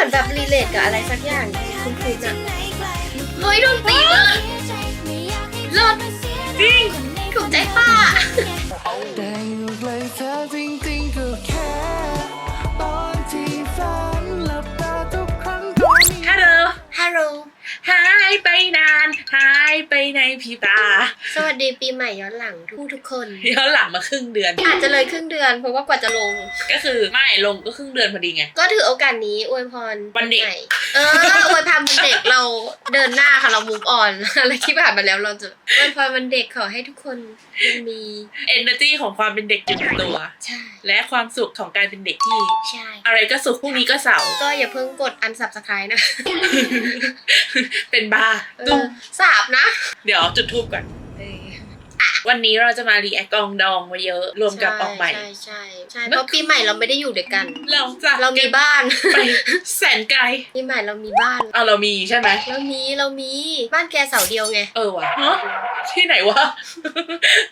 มือนแบบรีเลทกับอะไรสักอย่างคุณคุณอะเฮ้ยดนตรีเลิศเลิศจริงถูกใจป้าายไปในพริบตา สวัสดีปีใหม่ย้อนหลังทุกทุกคน ย้อนหลังมาครึ่งเดือน อาจจะเลยครึ่งเดือนเพราะว่ากว่าจะลง ก็คือไม่ลงก็ครึ่งเดือนพอดีไง ก็ถือโอกาสนี้อวยพรวันเด็กใหม่เอออวยพรวันเด็กเราเดินหน้าค่ะเรามูฟออนอะไรที่ผ่านมาแล้วเราจะอวยพรวันเด็กขอให้ทุกคนยังมี energy ของความเป็นเด็กอยู่ในตัว ใช่ และความสุขของการเป็นเด็กที่ ใช่ อะไรก็สุขพรุ่งนี้ก็เสาร์ก็อย่าเพิ่งกดอันสับสไครนะ เป็นบ้าเอตุ้มอสาบนะเดี๋ยวจุดทูบก่อนวันนี้เราจะมารีแอคกองดองมาเยอะรวมกับออกใหม่ ใช่ใช่ใช่เพราะปีใหม่เราไม่ได้อยู่ด้วยกัน เราจะเรามีบ้านไปแสนไกลปีใหม่เรามีบ้านเอาเรามีใช่ไหมเรามีเรามีบ้านแกเสาเดียวไง เออวะฮะที่ไหนวะ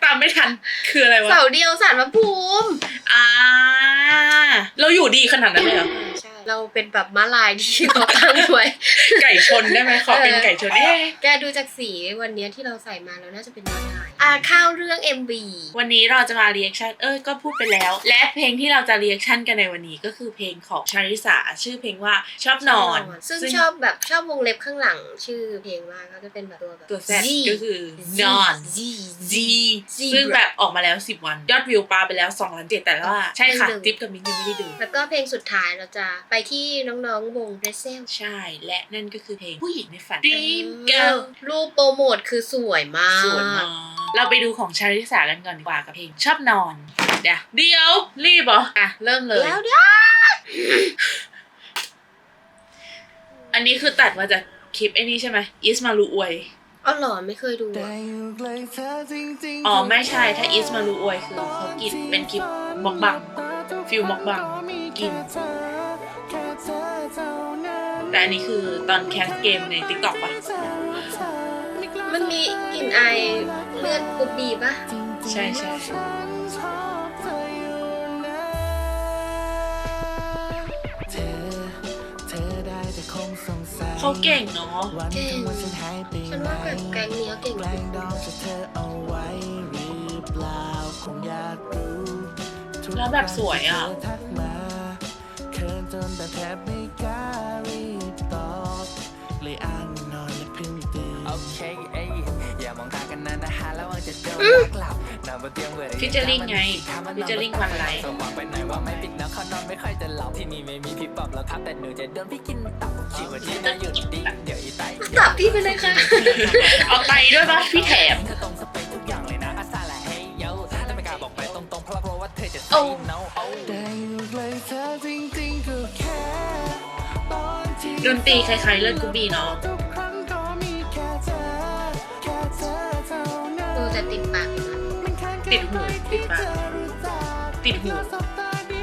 ตามไม่ทันคืออะไรวะ เสาเดียวสารพระภูมิ อ่า เราอยู่ดีขนาดนั้นเลยเหรอใช่ เราเป็นแบบม้าลายที่เขาตั้งไว้ไก่ชนได้ไหมขอเป็นไก่ชนเอ๊ะแกดูจากสีวันเนี้ยที่เราใส่มาแล้วน่าจะเป็นม้าลาย อ่าเข้าวเรื่อง MV วันนี้เราจะมาเรียกชันเอ้ย ก็พูดไปแล้ว และเพลงที่เราจะเรียกชันกันในวันนี้ก็คือเพลงของชาริสา ชื่อเพลงว่าชอบนอน ซึ่งชอบแบบชอบวงเล็บข้างหลัง ชื่อเพลงมากก็จะเป็นแบบตัวแบบตัวแซด Z ก็คือ Z นอน Z Z Z ซึ่งแบบออกมาแล้ว 10 วัน ยอดวิวปาไปแล้ว2ล้านเจ็ดแต่ว่าใช่ค่ะไม่ดูจิ๊บกับมิ้นยังไม่ได้ดู แล้วก็เพลงสุดท้ายเราจะไปที่น้องๆวงเ r รเซลใช่ และนั่นก็คือเพลงผู้หญิงในฝัน Dream Girl รูปโปรโมทคือสวยมากสวยมาก เราไปดูของชาริสากันก่อนดีกว่ากับเพลงชอบนอน เดี๋ยวเดี๋ยวรีบเหรออะเริ่มเลย แล้วเดี๋ยวอันนี้คือตัดมาจากคลิปไอ้นี่ใช่ไหมอิสมาลูอวย อ๋อเหรอไม่เคยดูได้อะอยู่ใกล้เธอจริงๆอ๋อไม่ใช่ถ้าอิสมาลูอวยคือเขากินเป็นคลิปมอกบังฟิลมอกบังกิน แต่อันนี้คือตอนแคสเกมใน t ิ k t o k ปะมันมีกลิ่นอาย เลือดกรุบบีปะใช่ใช่เธอเธอได้แต่คงสงสัยเขาเก่งเนาะวันทั้งวันฉันหายไปฉันไหนว่าแบบแก๊งเนี้ยเก่งแกล้งดองจะเธอเอาไว้หรือเปล่าคงอยากรู้ทุกแล้วแบบสวยอะครั้งที่เธทักมาเขินจนแต่แทบไม่กล้ารีบตอบเลยอ้างนอนและเพิ่งตื่น โอเคเอ้ยอย่ามองตากันนานนะฮะแล้วมันจะโดนลักหลับนอนบนเตียงเวอร์ Featuring ไง Featuring วันไรสว่างไปไหนว่าไม่ปิดนะเขานอนไม่ค่อยจะหลับที่นี่ไม่มีพี่ปอบแล้วครับแต่หนูจะโดนพี่กินตับคิดว่าที่น่าหยุดดีเดี๋ยวอีไตตับพี่ไปเลยค่ะ เอาไตด้วยปะพี่แถมเธอตรงสเปคทุกอย่างเลยนะอาซาละเฮ้ยโยแต่ไม่กล้าบอกไปตรงๆเพราะกลัวว่าเธอจะโอ้ say no โอ้ได้อยู่ใกล้เธอจริงๆก็แค่ตอนที่ดนตรีคล้ายๆเลือดกูบีเนาะ ติดหูติดปากติดหู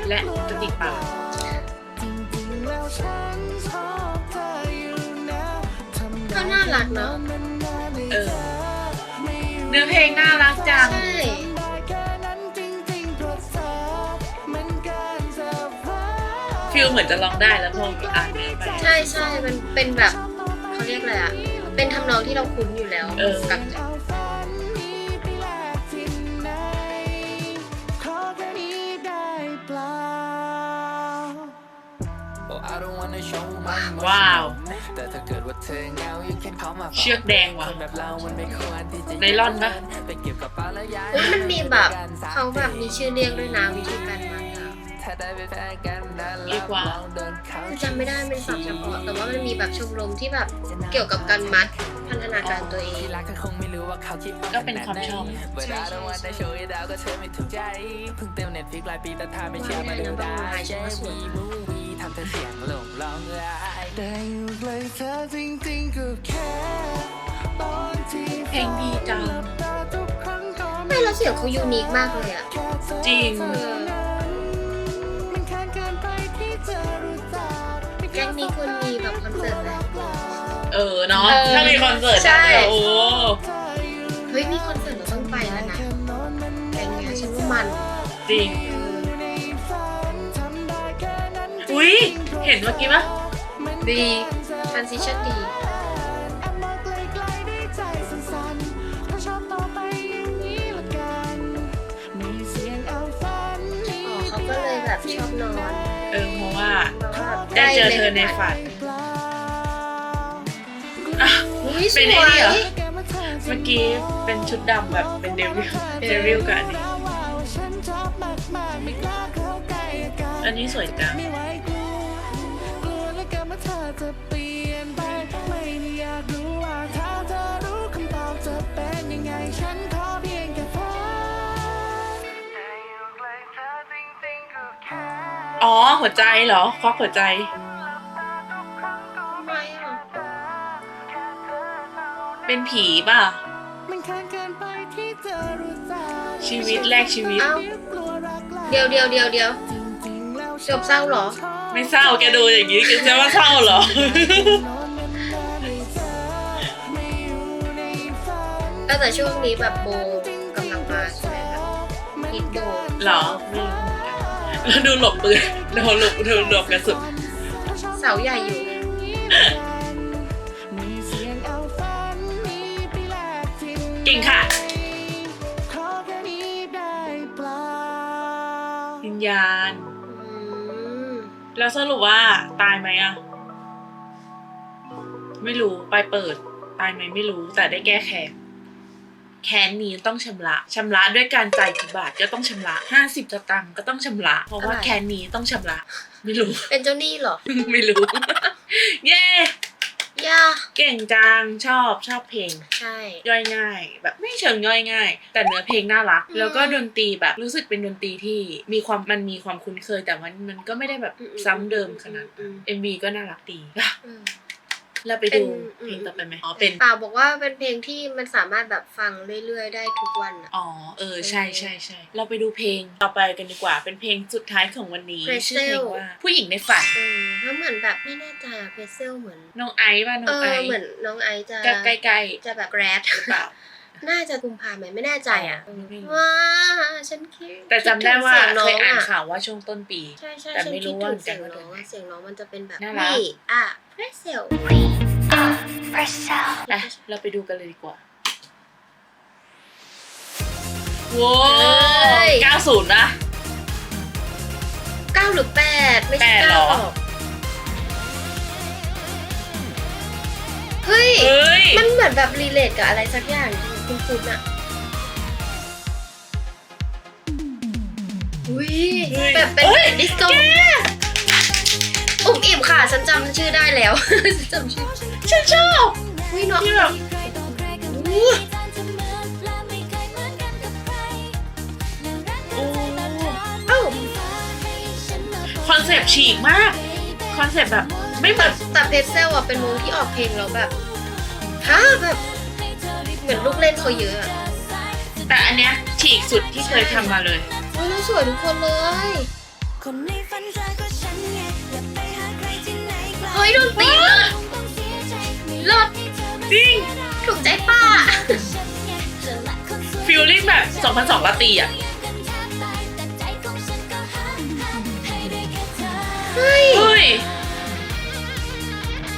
และจะติดปากจริงๆแล้วฉันชอบเธออยู่นะทำก็น่ารักเนาะเออเนื้อเพลงน่ารักจัง ใช่แค่นั้นจริงๆเพราะเธอมันเกินจะฟ้าฟิลเหมือนจะร้องได้แล้วพออ่านเนื้อไป ใช่ใช่มันเป็นแบบเขาเรียกอะไรอะเป็นทำนองที่เราคุ้นอยู่แล้วเออ กับ call my phone เชือกแดงว่ะคนแบบเรามันไม่ควรที่จะไนลอนปะไปเก็บกระเป๋าแล้วย้ายอุ๊ยมันมีแบบเขาแบบมีชื่อเรียกด้วยนะวิธีการมัดอะถ้าได้ไปแพ้กันนะเรียกว่าลองเดินเข้าคือจำไม่ได้เป็นศัพท์เฉพาะแต่ว่ามันมีแบบชมรมที่แบบเกี่ยวกับการมัดพันธนาการตัวเองที่รักก็คงไม่รู้ว่าเขาคิดก็เป็นความชอบเวลาเราวันได้โชว์ดาวก็เธอไม่ถูกใจเพิ่งเต็มเน็ตฟิกหลายปีแต่ถ้าไม่เชื่อมาดูได้แค่มีมูวี ทำเธอเสียงหลงร้องไห้ได้อยู่ใกล้เธอจริงๆก็แค่ตอนที่เพลงดีจังตาทุกครั้งก็ไม่แล้วเสียงเขายูนิคมากเลยอะแค่เธอจริงเออมันแค่เกินไปที่เธอรู้จักแก๊งนี้ควรมีแบบคอนเสิร์ตไหม เออเนาะเออถ้ามีคอนเสิร์ตใช่นะเดี๋ยวโอ้เฮ้ยมีคอนเสิร์ตเราต้องไปแล้วนะแก๊งเนี้ยฉันว่ามัน จริง อุ้ยเห็นเมื่อกี้ปะดี transition ดีแอบมองไกลๆได้ใจสั่นๆถ้าชอบต่อไปอย่างนี้ละกันมีเสียงเอาฝันมีอ๋อเขาก็เลยแบบชอบนอนเออเพราะว่าเพราะว่าได้เจอเธอในฝันเปล่าอะอุ้ยสเป็นวไอ้นี่ยเหรอ เมื่อกี้เป็นชุดดำแบบเป็นเดวิลเดวิลกับอันนี้ฉัน อันนี้สวยจังไม่ไหวกลัวกลัวเหลือเกินว่าเธอจะเปลี่ยนไปไม่ได้อยากรู้ว่าถ้าเธอรู้คำตอบจะเป็นยังไงฉันขอเพียงแค่ฝันแต่อยู่ใกล้เธอจริงๆก็แค่อ๋อหัวใจเหรอควักหัวใจไม่ะเป็นผีป่ะ ชีวิตแลกชีวิตเอ้ากลัวรักแล้เดียวเดียวเดียวเดียว จริงๆแล้วจบเศร้าเหรอ ไม่เศร้าแกดูอย่างนี้แกจะว่าเศร้าเหรอ ก็แต่ช่วงนี้แบบโบกำลังมาใช่ไหมแบบฮิตโบเหรอไม่รู้เหมือนกันแล้วดูหลบปืนดูหลบดูหลบกระสุนเสาใหญ่อยู่มีเสียงเอาฝันมีไปแลกทิ้งเก่งค่ะขอแค่นี้ได้เปล่าวิญญาณอืม แล้วสรุปว่าตายไหมอะไม่รู้ไปเปิด ตายไหมไม่รู้ แต่ได้แก้แค้นแค้นนี้ต้องชำระชำระด้วยการจ่ายกี่บาทก็ต้องชำระห้าสิบสตังค์ก็ต้องชำระ เพราะว่าแค้นนี้ต้องชำระ ไม่รู้ เป็นเจ้าหนี้เหรอ ไม่รู้ เย้ ย่าเก่งจังชอบชอบเพลง ใช่ ย่อยง่าย แบบไม่เชิงย่อยง่าย แต่เนื้อเพลงน่ารักอืมแล้วก็ดนตรีแบบรู้สึกเป็นดนตรีที่มีความมันมีความคุ้นเคย แต่มันมันก็ไม่ได้แบบอืมซ้ำเดิมขนาดอืมเอ็มวีก็น่ารักดีอะอืม เราไปดูเป็นเพลงต่อไปไหมอ๋อเป็นเปล่าบอกว่าเป็นเพลงที่มันสามารถแบบฟังเรื่อย ๆ ได้ทุกวันอะอ๋อเออใช่ใช่ใช่เราไปดูเพลงต่อไปกันดีกว่า เป็นเพลงสุดท้ายของวันนี้ Pretzel ชื่อเพลงว่าผู้หญิงในฝันเออแล้วเหมือนแบบไม่แน่ใจอะเพเซลเหมือนน้องไอซ์ป่ะน้เอองไออซ์เหมือนน้องไอซ์จะใกล้ใกล้ๆจะแบบแรดหรือเปล่า น่าจะกุมภาไหมไม่แน่ใจอะอ๋อไม่รู้ว้าฉันคิดแต่จำได้ว่าคิถึงสีงน้เคองยอ่านอะข่าวว่าช่วงต้นปี ใช่ใช่แต่ฉันไม่รู้คิดว่าถึงเสียงเหมือนกันน้องว่าอะเสียงน้องมันจะเป็นแบบน่ารักนี่อะเพเซลไปเราไปดูกันเลยดีกว่าโว้เก้าศูนย์นะเก้าหรือแปดไม่ใช่แปดเหรเก้าอหรอกเฮ้ยเฮ้ย มันเหมือนแบบรีเลทกับอะไรสักอย่าง คุณคุณอะอุ้ยเฮ้ยแบบเป็นเฮ้ยดิสโก้อุ่มอิ่มค่ะ ฉันจำชื่อได้แล้ว ฉันจำชื่อฉันชอบอุ้ยเนาะที่แบบอู้โอ้เอ้าคอนเซปต์ฉีกมาก คอนเซปต์แบบ ไม่เหมืแต่อนแต่เพจเซลอะเป็นวงที่ออกเพลงแล้วแบบฮะแบบ เหมือนลูกเล่นเขาเยอะอะแต่อันเนี้ยฉีกสุดที่เคยทำมาเลย อุ้ยแล้วสวยทุกคนเลย คนในฝันเธอก็ฉันไงอย่าไปหาใครที่ไหนไกลเฮ้ยดนตรีเลิศ ต้องเสียใจไม่เลิศจริง ถูกใจป้า ฉันไงเธอละคนสวยฟิลลิ่งแบบ2002ลาตีอะกันแทบตายแต่ใจของฉันก็หาให้ได้แค่เธอเฮ้ยเฮ้ย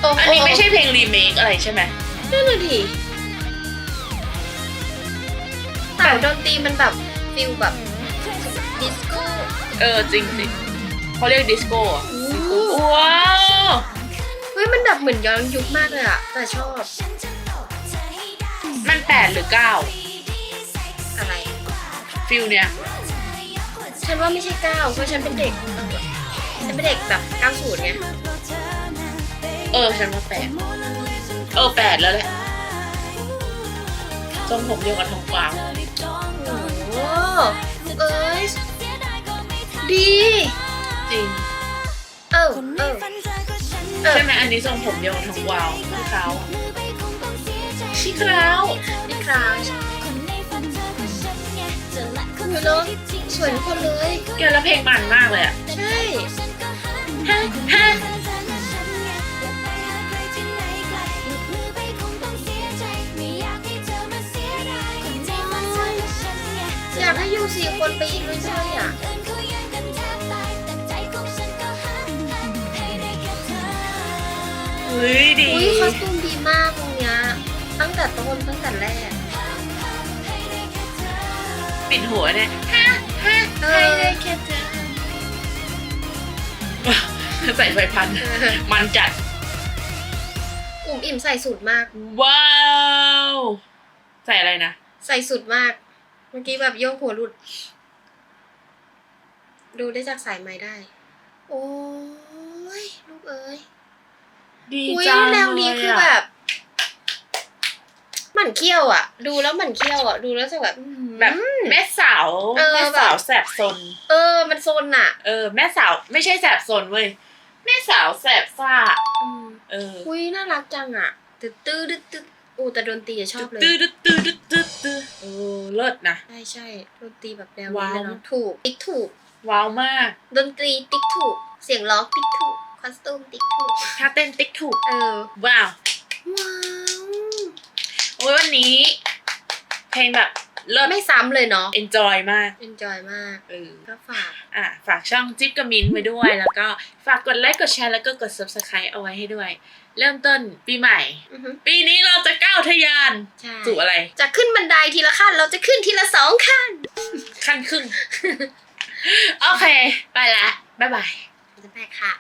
โอ้โหอันนี้ไม่ใช่เพลงรีเมคอะไรใช่ไหมนั่นน่ะดิ แต่ดนตรีมันแบบฟิลแบบดิสโก้เออจริงจริงเขาเรียกดิสโก้อะอู้ว้าวเฮ้ยมันแบบเหมือนย้อนยุคมากเลยอะแต่ชอบฉันจะบอกเธอให้ได้มันแปดหรือเก้าอะไรฟิลเนี้ยฉันว่าไม่ใช่เก้าเพราะฉันเป็นเด็กเออฉันเป็นเด็กแบบเก้าศูนย์ไงเออฉันว่าแปดเออแปดแล้วแหละทรงผมเดียวกับทองกวาวโอ้โห เอ้ยดี จริง เออคนในเออฝันเธอก็ฉันไงเออใช่ไหมอันนี้ทรงผมเดียวกับทองกวาวพี่คราวมือไปคงต้องเสียใจพี่คราวนี่คราวคนในฝันเธอก็ฉันไงเธอละคนเฮ้ยสเนวอะยที่ทิ้งสวยทุกคนเลยเกี่ยวแล้วเพลงมันมากเลยอะ ใช่ฮะฮะอยา สี่คนไปอีกด้วยๆอะเฮ้ยดีอุ้ยคอสตูมดีมากตรงเนี้ยตั้งแต่ต้นตั้งแต่แรก ปิดหัวเนี่ยฮะฮะเอให้ได้แค่เธอใส่ไฟพัน มันจัด อุ่มอิ่มใส่สูตรมาก ว้าว ใส่อะไรนะ ใส่สุดมาก มื่อกี้แบบโยกหัวหลุด ดูได้จากสายไม้ได้ โอ้ยลูกเอ้ยดีอุ้ยจังแนวนี้คือเลยะแบบหมันเขี้ยวอะ ดูแล้วหมันเขี้ยวอะ ดูแล้วจะแบบอื้อหือแบบแม่สาวเออแม่สาวแสบซนเออ มันโซนอะ เออ แม่สาวไม่ใช่แสบซนเว้ยแม่สาวแสบซ่า อืมเออ อุ้ยน่ารักจังอะตื้อตื้อตื้อตื้อ อู้แต่ดนตรีอะชอบเลยตื้อตื้อตื้อตื้อตื้อตื้เออเลิศนะ ใช่ใช่ดนตรีแบบแนวว้านี้วเลยเนาะถูกติ๊กถูก ว้าวมาก ดนตรีติ๊กถูก เสียงร้องติ๊กถูก คอสตูมติ๊กถูกถ้าเต้นติ๊กถูก เออ ว้าว ว้าว โอ้ยวันนี้ เพลงแบบ เลิศไม่ซ้ำเลยเนาะ enjoy มาก enjoy มากเออก็ฝากอะฝากช่องจิ๊บกับมินไว้ด้วย แล้วก็ฝากกดไลค์กดแชร์แล้วก็กด subscribe เอาไว้ให้ด้วย เริ่มต้นปีใหม่ อือฮึปีนี้เราจะก้าวทะยานใช่สู่อะไร จะขึ้นบันไดทีละขั้นเราจะขึ้นทีละสองขั้นขั้นครึ่ง โอเค ไปละ บ๊ายบาย จะไปค่ะ